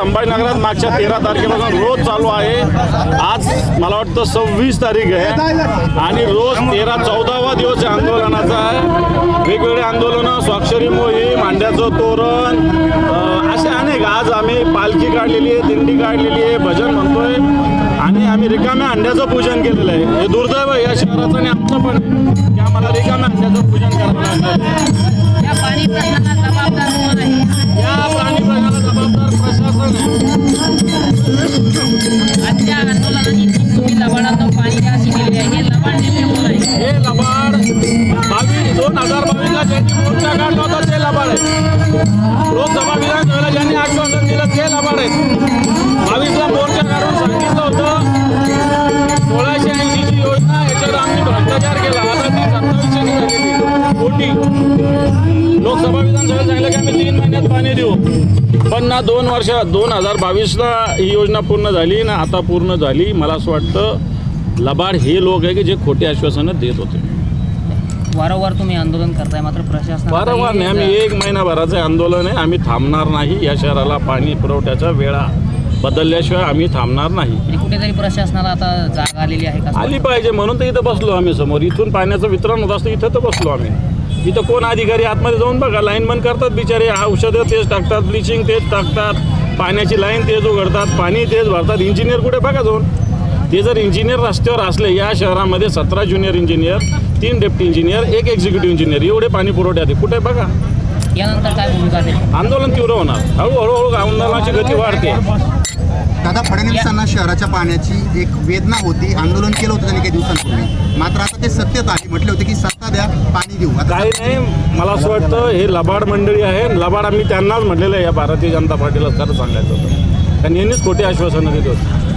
संभाजीनगरात मागच्या तेरा तारखेपासून रोज चालू आहे. आज मला वाटतं सव्वीस तारीख आहे. आणि रोज तेरा चौदावा दिवस या आंदोलनाचा आहे. वेगवेगळे आंदोलनं स्वाक्षरी मोहीम अंड्याचं तोरण असे अनेक आज आम्ही पालखी काढलेली आहे दिंडी काढलेली आहे भजन म्हणतोय. आणि आम्ही रिकाम्या अंड्याचं पूजन केलेलं आहे. हे दुर्दैव या शहराचं आणि आमचं पण की आम्हाला रिकाम्या अंड्याचं पूजन करावं लागलं आजच्या आंदोलनाची तुम्ही लबाडांना पाणी अशी केली आहे हे लबाड. नेमके हे लबाड बावीस दोन हजार बावीसला ज्यांनी मोर्चा काढला होता ते लबाड आहे लोकसभा विधानसभेला ज्यांनी आश्वासन दिलं ते लबाड आहे लोकसभा विधानसभेला सांगितलं की आम्ही तीन महिन्यात पाणी देऊ. पण ना दोन वर्ष दोन हजार बावीसला ही योजना पूर्ण झाली ना आता पूर्ण झाली. मला असं वाटतं लबाड हे लोक आहे की जे खोटी आश्वासनं देत होते. वारंवार तुम्ही आंदोलन करताय मात्र प्रशासन वारंवार नाही आम्ही एक महिनाभराचं आंदोलन आहे. आम्ही थांबणार नाही या शहराला. पाणी पुरवठ्याच्या वेळा बदलल्याशिवाय आम्ही थांबणार नाही. कुठेतरी प्रशासनाला आता जाग आलेली आहे का? आली पाहिजे म्हणून तर इथं बसलो आम्ही समोर. इथून पाण्याचं वितरण होत असतं इथं तर बसलो आम्ही. इथं कोण अधिकारी आतमध्ये जाऊन बघा लाईनमन करतात बिचारे. औषधं तेच टाकतात ब्लिचिंग तेच टाकतात पाण्याची लाईन तेच उघडतात पाणी तेच भरतात. इंजिनियर कुठे बघा जाऊन? ते जर इंजिनियर रस्त्यावर असले या शहरामध्ये सतरा ज्युनियर इंजिनियर तीन डेप्टी इंजिनियर एक एक्झिक्युटिव्ह इंजिनियर एवढे पाणी पुरवठ्यात. कुठे बघा? यानंतर काय भूमिका असेल आंदोलन तीव्र होणार. हळूहळू हळू आंदोलनाची गती वाढते. दादा फडणवीसांना शहराच्या पाण्याची एक वेदना होती. आंदोलन केलं होतं त्यांनी काही दिवसांपूर्वी. मात्र आता ते सत्तेत आले. म्हटले होते की सत्ता द्या पाणी देऊ. आता काही नाही. मला असं वाटतं हे लबाड मंडळी आहे. लबाड आम्ही त्यांनाच म्हटलेलं आहे. या भारतीय जनता पार्टीला खरं सांगायचं होतं. त्यांनी यांनीच खोटी आश्वासनं देत होते.